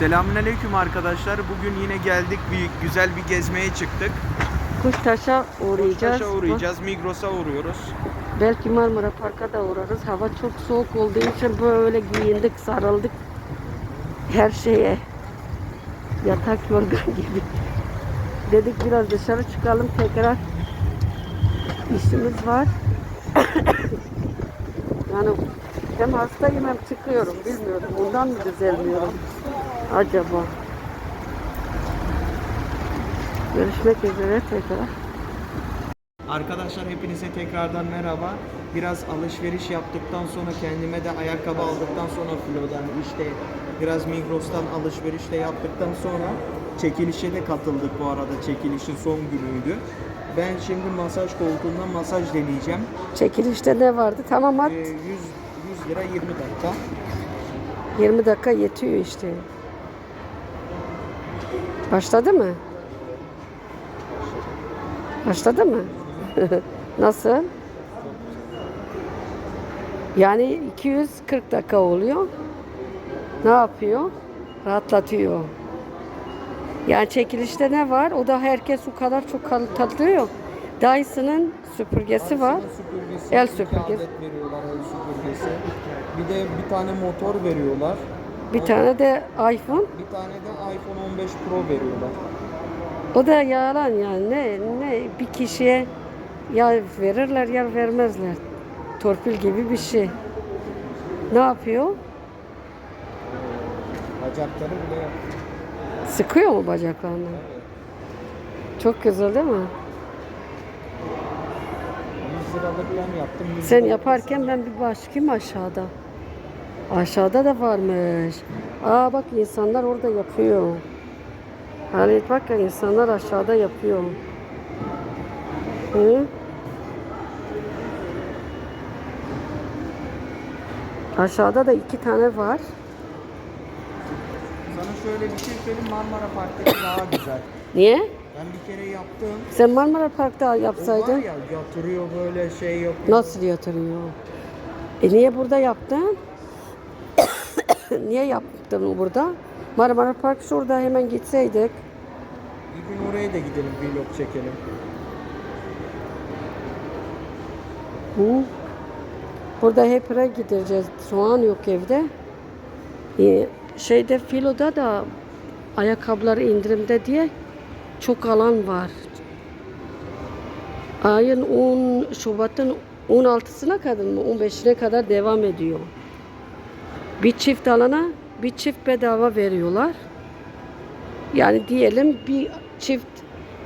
Selamünaleyküm arkadaşlar. Bugün yine geldik bir güzel bir gezmeye çıktık. Kuştaş'a uğrayacağız. Koçtaş'a uğrayacağız. Migros'a uğruyoruz. Belki Marmara Park'a da uğrarız. Hava çok soğuk olduğu için böyle giyindik, sarıldık. Her şeye. Yatak yorgan gibi. Dedik biraz dışarı çıkalım tekrar. İşimiz var. yani hem hastayım hem çıkıyorum. Bilmiyorum. Ondan mı düzelmiyorum? Acaba. Görüşmek üzere tekrar. Arkadaşlar hepinize tekrardan merhaba. Biraz alışveriş yaptıktan sonra kendime de ayakkabı aldıktan sonra Flo'dan işte biraz Migros'tan alışveriş de yaptıktan sonra çekilişe de katıldık bu arada. Çekilişin son günüydü. Ben şimdi masaj koltuğundan masaj deneyeceğim. Çekilişte ne vardı? Tamam at. Ee, 100, 100 lira 20 dakika. 20 dakika yetiyor işte. Başladı mı? Başladı mı? Nasıl? Yani 240 dakika oluyor. Ne yapıyor? Rahatlatıyor. Yani çekilişte ne var? O da herkes o kadar çok tadıyor. Dyson'ın süpürgesi var. Süpürgesi, El süpürgesi. veriyorlar el süpürgesi. Bir de bir tane motor veriyorlar. Bir tane de iPhone. Bir tane de iPhone 15 Pro veriyorlar. O da yalan yani ne ne bir kişiye ya verirler ya vermezler. Torpil gibi bir şey. Ne yapıyor? Bacakları bile. Sıkıyor mu bacaklarını? Çok güzel değil mi? 100 liralık ben yaptım. 100 Sen liralık yaparken ben bir bakayım aşağıda. Aşağıda da varmış. Aa bak insanlar orada yapıyor. Halit bak ya insanlar aşağıda yapıyor. Hı? Aşağıda da iki tane var. Sana şöyle bir şey söyleyeyim Marmara Park'taki daha güzel. Niye? Ben bir kere yaptım. Sen Marmara Park'ta O var yapsaydın ya yatırıyor böyle şey yapıyor. nasıl yatırıyor? E niye burada yaptın? niye yaptın burada? Marmara Park şurada hemen gitseydik. Bir gün oraya da gidelim vlog çekelim. Hı? Burada hep re gideceğiz. Soğan yok evde. Ee, şeyde filoda da ayakkabıları indirimde diye çok alan var. Ayın 10 Şubat'ın 16'sına kadar mı 15'ine kadar devam ediyor. Bir çift alana bir çift bedava veriyorlar. Yani diyelim bir çift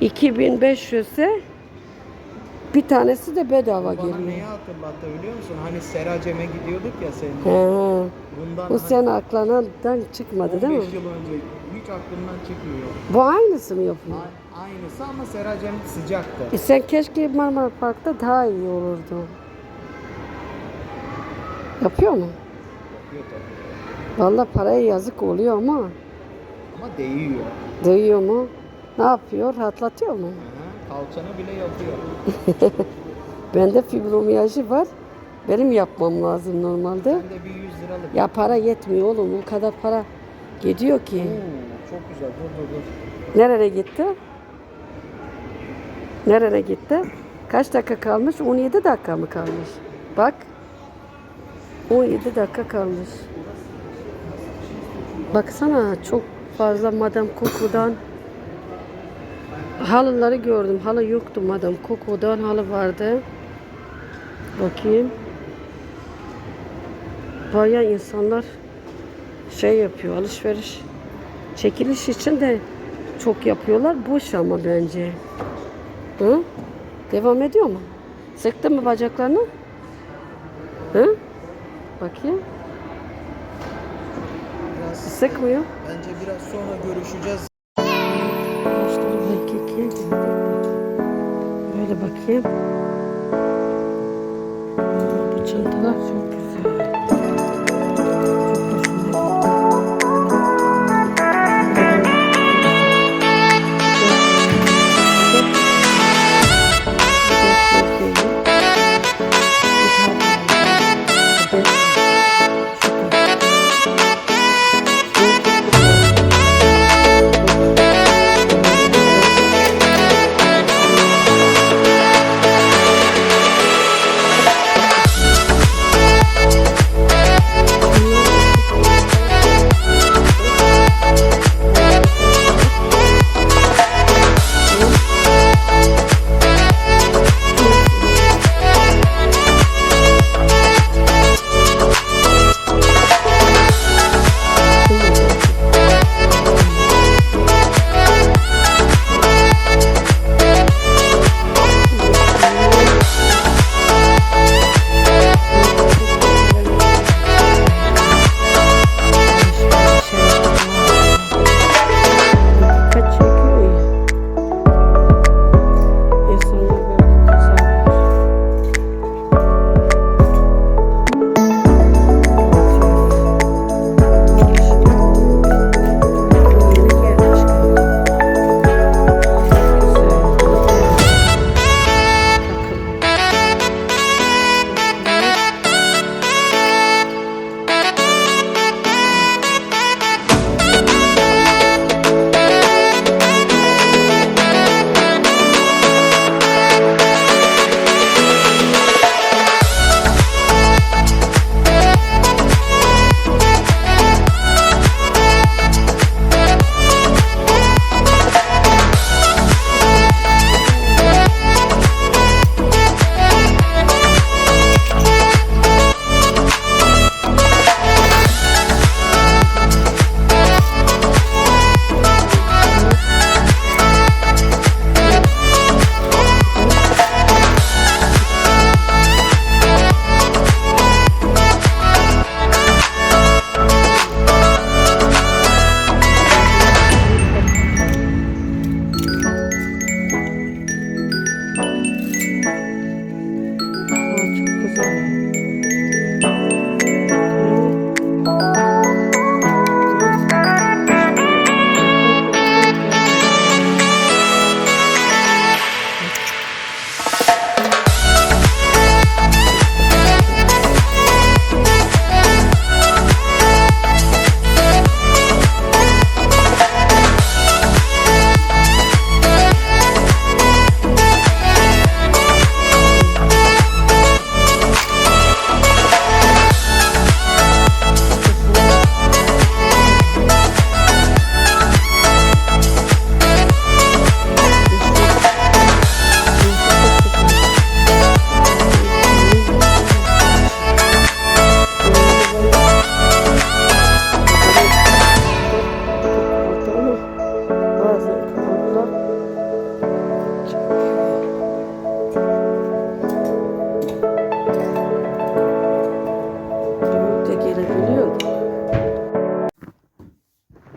2500 ise bir tanesi de bedava Bana geliyor. neyi hatırlattı biliyor musun? Hani Seracem'e gidiyorduk ya seninle. He. Bundan Bu sen aklından çıkmadı değil mi? 15 yıl önce hiç aklımdan çıkmıyor. Bu aynısı mı yapıyor? A- Aynısı ama Seracem sıcaktı. E sen keşke Marmara Park'ta daha iyi olurdu. Yapıyor mu? Vallahi paraya yazık oluyor ama Ama değiyor. duyuyor mu? Ne yapıyor? Rahatlatıyor mu? Aha, Kalçanı bile yapıyor. Bende fibromiyajı var. Benim yapmam lazım normalde. De bir 100 liralık. Ya para yetmiyor oğlum. O kadar para gidiyor ki. Oo, çok güzel. Dur dur dur. Nereye gitti? Nereye gitti? Kaç dakika kalmış? 17 dakika mı kalmış? Bak. 17 dakika kalmış. Baksana çok fazla Madame Coco'dan halıları gördüm. Halı yoktu Madame Coco'dan halı vardı. Bakayım. Bayağı insanlar şey yapıyor alışveriş. Çekiliş için de çok yapıyorlar. Boş ama bence. Hı? Devam ediyor mu? Sıktın mı bacaklarını? Hı? Bakayım. Sıkmıyor. bence biraz sonra görüşeceğiz. Böyle bakayım. Bu çantalar çok güzel.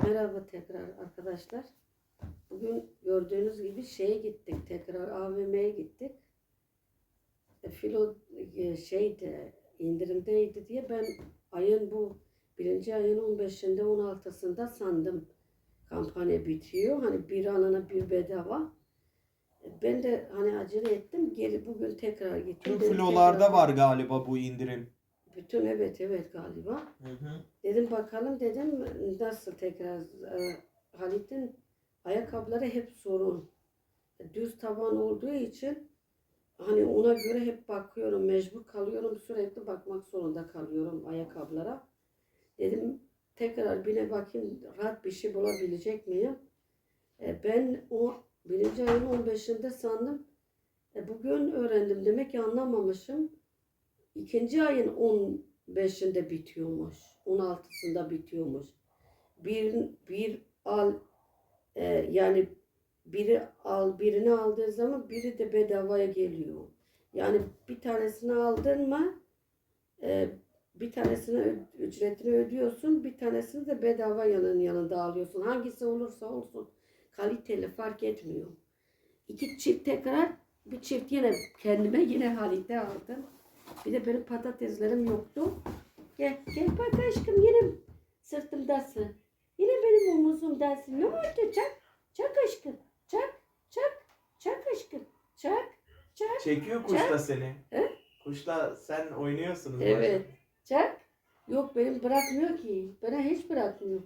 Merhaba tekrar arkadaşlar. Bugün gördüğünüz gibi şeye gittik tekrar AVM'ye gittik. E, filo e, şeydi indirimdeydi diye ben ayın bu birinci ayın 15'inde 16'sında sandım kampanya bitiyor. Hani bir alana bir bedava. E, Ben de hani acele ettim. Geri bugün tekrar gittim. Tüm Dedim filolarda tekrar- var galiba bu indirim. Bütün evet evet galiba. Hı hı. Dedim bakalım dedim nasıl tekrar e, Halit'in ayakkabıları hep sorun. Düz taban olduğu için hani ona göre hep bakıyorum mecbur kalıyorum sürekli bakmak zorunda kalıyorum ayakkabılara. Dedim tekrar bile bakayım rahat bir şey bulabilecek miyim? E, ben o birinci ayın 15'inde sandım. E, bugün öğrendim demek ki anlamamışım. İkinci ayın 15'inde bitiyormuş. 16'sında bitiyormuş. Bir, bir al e, yani biri al birini aldığı zaman biri de bedavaya geliyor. Yani bir tanesini aldın mı e, bir tanesine ö- ücretini ödüyorsun, bir tanesini de bedava yanın yanında alıyorsun. Hangisi olursa olsun kaliteli fark etmiyor. İki çift tekrar bir çift yine kendime yine Halit'e aldım. Bir de benim patateslerim yoktu. Gel, gel bak aşkım yine sırtımdasın. Yine benim omuzumdasın. Ne oldu çak? Çak aşkım. Çak, çak, çak aşkım. Çak, çak. Çekiyor kuş da seni. He? Kuşla sen oynuyorsunuz. Evet. Çak. Yok benim bırakmıyor ki. Bana hiç bırakmıyor.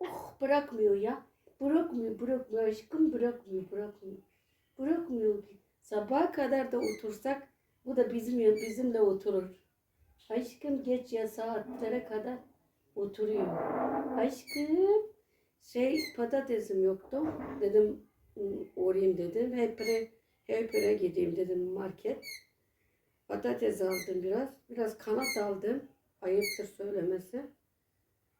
Oh bırakmıyor ya. Bırakmıyor, bırakmıyor aşkım bırakmıyor, bırakmıyor. Bırakmıyor ki. Sabaha kadar da otursak bu da bizim bizimle oturur. Aşkım geç ya saatlere kadar oturuyor. Aşkım şey patatesim yoktu. Dedim "Hmm, uğrayayım dedim. Hepre, hepre gideyim dedim market. Patates aldım biraz. Biraz kanat aldım. Ayıptır söylemesi.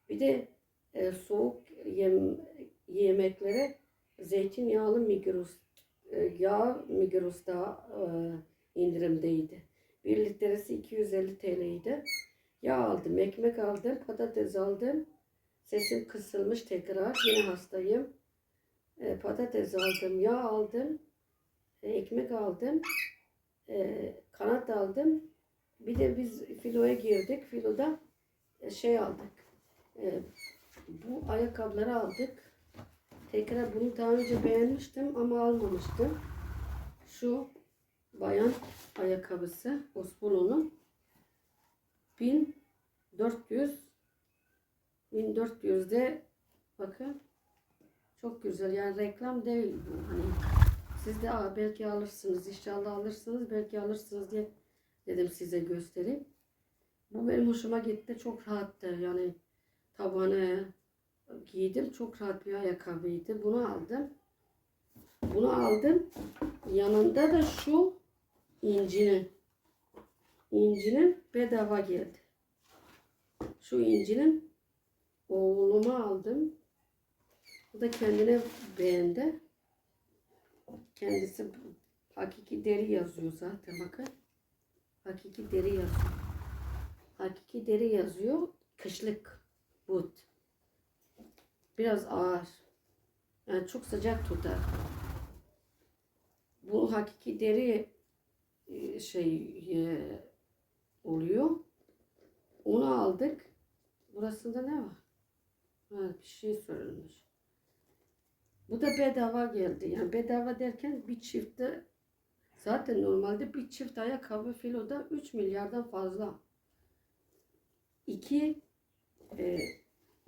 Bir de e, soğuk yem, yemeklere zeytinyağlı Migros e, yağ Migros'ta e, indirimdeydi. Bir litresi 250 TL'ydi. Yağ aldım, ekmek aldım, patates aldım. Sesim kısılmış tekrar. Yine hastayım. E, patates aldım, yağ aldım. e, ekmek aldım. e, kanat aldım. Bir de biz filoya girdik. Filoda e, şey aldık. E, bu ayakkabıları aldık. Tekrar bunu daha önce beğenmiştim ama almamıştım. Şu bayan ayakkabısı Osbolo'nun 1400 1400'de bakın çok güzel. Yani reklam değil hani siz de "Aa, belki alırsınız inşallah alırsınız belki alırsınız diye dedim size göstereyim. Bu benim hoşuma gitti. Çok rahattı. Yani tabanı giydim. Çok rahat bir ayakkabıydı. Bunu aldım. Bunu aldım. Yanında da şu incinin incinin bedava geldi. Şu incinin oğluma aldım. Bu da kendine beğendi. Kendisi hakiki deri yazıyor zaten bakın. Hakiki deri yazıyor. Hakiki deri yazıyor. Kışlık but. Biraz ağır. Yani çok sıcak tutar. Bu hakiki deri şey oluyor. Onu aldık. Burasında ne var? Ha, bir şey söylenmiş. Bu da bedava geldi. Yani bedava derken bir çiftte zaten normalde bir çift ayakkabı filoda 3 milyardan fazla. 2 e,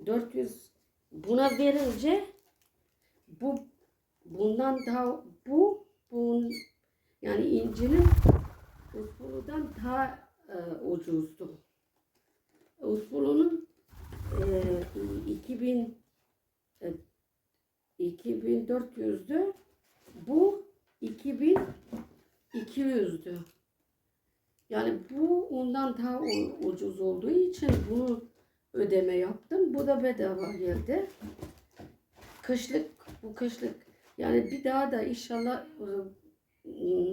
400 buna verince bu bundan daha bu bun yani incinin Usbulu'dan daha e, ucuzdu. Usbulu'nun e, 2000 e, 2400'dü. Bu 2200'dü. Yani bu ondan daha ucuz olduğu için bunu ödeme yaptım. Bu da bedava geldi. Kışlık bu kışlık yani bir daha da inşallah ıı,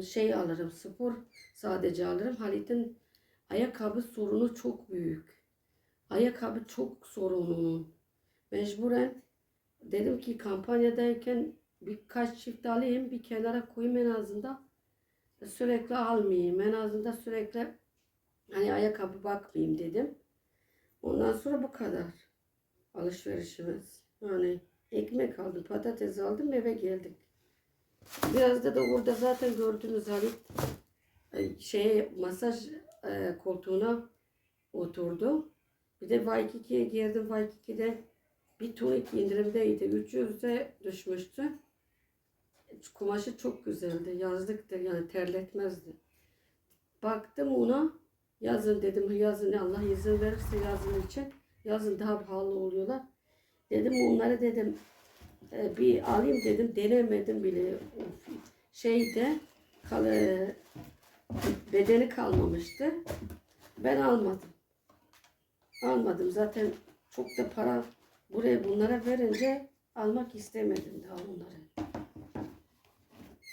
şey alırım spor sadece alırım. Halit'in ayakkabı sorunu çok büyük. Ayakkabı çok sorununun. Mecburen dedim ki kampanyadayken birkaç çift alayım bir kenara koyayım en azından sürekli almayayım en azından sürekli hani ayakkabı bakmayayım dedim. Ondan sonra bu kadar alışverişimiz. Yani ekmek aldım, patates aldım eve geldik. Biraz da da orada zaten gördüğünüz Halit şey masaj e, koltuğuna oturdu. Bir de Waikiki'ye girdim. Waikiki'de bir tunik indirimdeydi. 300'e düşmüştü. Kumaşı çok güzeldi. Yazlıktı yani terletmezdi. Baktım ona yazın dedim yazın Allah izin verirse yazın için. Yazın daha pahalı oluyorlar. Dedim onları dedim e, bir alayım dedim denemedim bile. Şeyde kal, e, bedeni kalmamıştı. Ben almadım. Almadım. Zaten çok da para buraya bunlara verince almak istemedim daha onları.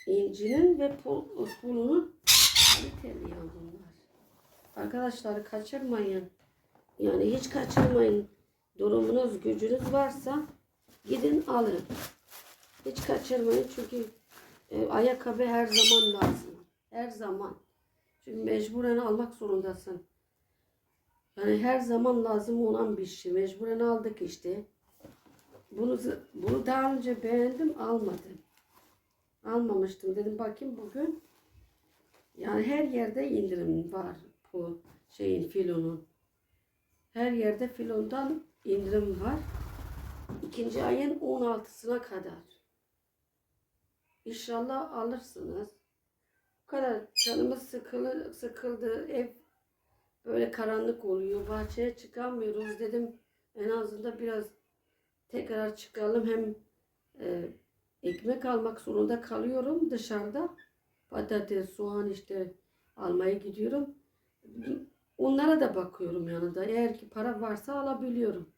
İncinin ve pul, pulunun kaliteli ya bunlar. Arkadaşlar kaçırmayın. Yani hiç kaçırmayın. Durumunuz, gücünüz varsa gidin alın. Hiç kaçırmayın çünkü e, ayakkabı her zaman lazım. Her zaman. Çünkü mecburen almak zorundasın. Yani her zaman lazım olan bir şey. Mecburen aldık işte. Bunu bunu daha önce beğendim, almadım. Almamıştım. Dedim bakayım bugün. Yani her yerde indirim var bu şeyin filonun. Her yerde filondan indirim var. İkinci ayın 16'sına kadar. İnşallah alırsınız. Bu kadar canımız sıkılı, sıkıldı. Ev böyle karanlık oluyor. Bahçeye çıkamıyoruz dedim. En azından biraz tekrar çıkalım. Hem e, ekmek almak zorunda kalıyorum dışarıda. Patates, soğan işte almaya gidiyorum. Onlara da bakıyorum yanında. Eğer ki para varsa alabiliyorum.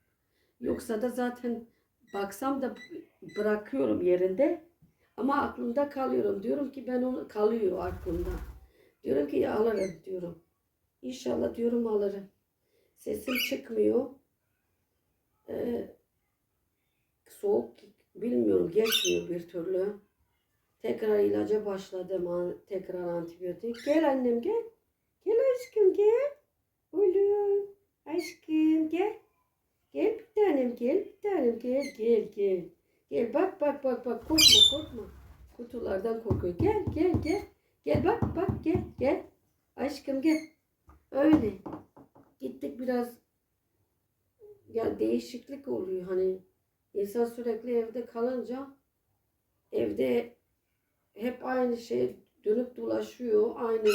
Yoksa da zaten baksam da bırakıyorum yerinde. Ama aklımda kalıyorum. Diyorum ki ben onu kalıyor aklımda. Diyorum ki alırım diyorum. İnşallah diyorum alırım. Sesim çıkmıyor. Ee, soğuk bilmiyorum geçmiyor bir türlü. Tekrar ilaca başladım. Tekrar antibiyotik. Gel annem gel. Gel aşkım gel. Oğlum. Aşkım gel. Gel bir tanem gel bir tanem gel gel gel. Gel bak bak bak bak korkma korkma. Kutulardan korkuyor. Gel gel gel. Gel bak bak gel gel. Aşkım gel. Öyle. Gittik biraz ya değişiklik oluyor hani insan sürekli evde kalınca evde hep aynı şey dönüp dolaşıyor aynı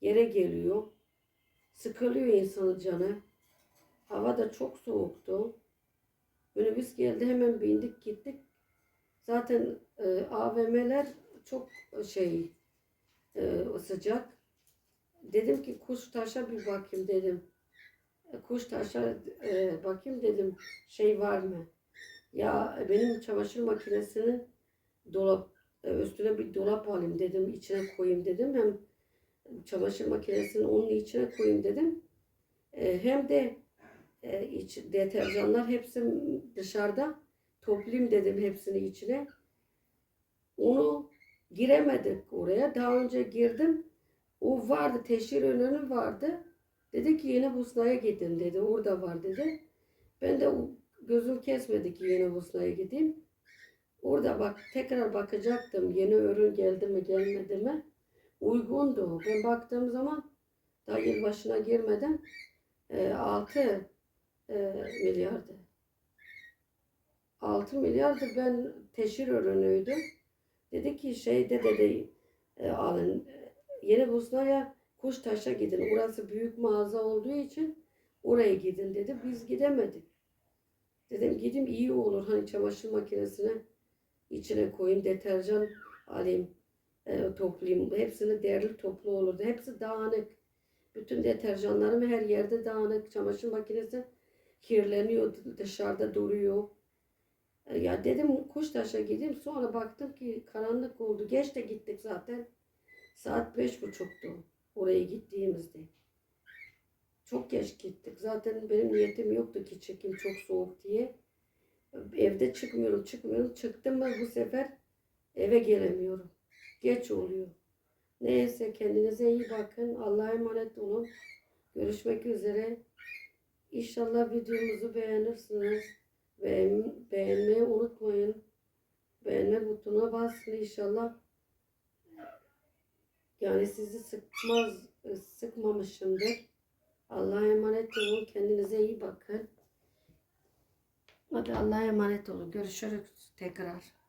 yere geliyor sıkılıyor insanın canı hava da çok soğuktu minibüs geldi hemen bindik gittik zaten e, AVM'ler çok şey e, sıcak dedim ki Kuştaş'a bir bakayım dedim. E, Kuştaş'a e, bakayım dedim şey var mı? Ya benim çamaşır makinesinin dolap e, üstüne bir dolap alayım dedim içine koyayım dedim. Hem çamaşır makinesini onun içine koyayım dedim. E, hem de e, iç, deterjanlar hepsi dışarıda toplayayım dedim hepsini içine. Onu giremedik oraya. Daha önce girdim. O vardı, teşhir önünü vardı. Dedi ki yeni Busna'ya gidin dedi. Orada var dedi. Ben de gözüm kesmedi ki yeni Busna'ya gideyim. Orada bak tekrar bakacaktım. Yeni ürün geldi mi gelmedi mi? Uygundu. Ben baktığım zaman daha yılbaşına girmeden e, 6 e, milyardı. 6 milyardı ben teşhir ürünüydü. Dedi ki şeyde dedi e, alın Yeni Bosna'ya Kuştaş'a gidin. Orası büyük mağaza olduğu için oraya gidin dedi. Biz gidemedik. Dedim gideyim iyi olur. Hani çamaşır makinesine içine koyayım, deterjan alayım, e, toplayayım. Hepsini derli toplu olurdu. Hepsi dağınık. Bütün deterjanlarım her yerde dağınık. Çamaşır makinesi kirleniyor, dışarıda duruyor. E, Ya dedim Kuştaş'a gideyim. Sonra baktım ki karanlık oldu. Geç de gittik zaten. Saat beş buçuktu oraya gittiğimizde. Çok geç gittik. Zaten benim niyetim yoktu ki çekim çok soğuk diye. Evde çıkmıyorum, çıkmıyorum. Çıktım mı bu sefer eve gelemiyorum. Geç oluyor. Neyse kendinize iyi bakın. Allah'a emanet olun. Görüşmek üzere. İnşallah videomuzu beğenirsiniz. Beğen, beğenmeyi unutmayın. Beğenme butonuna basın inşallah. Yani sizi sıkmaz, sıkmamışımdır. Allah'a emanet olun. Kendinize iyi bakın. Hadi Allah'a emanet olun. Görüşürüz tekrar.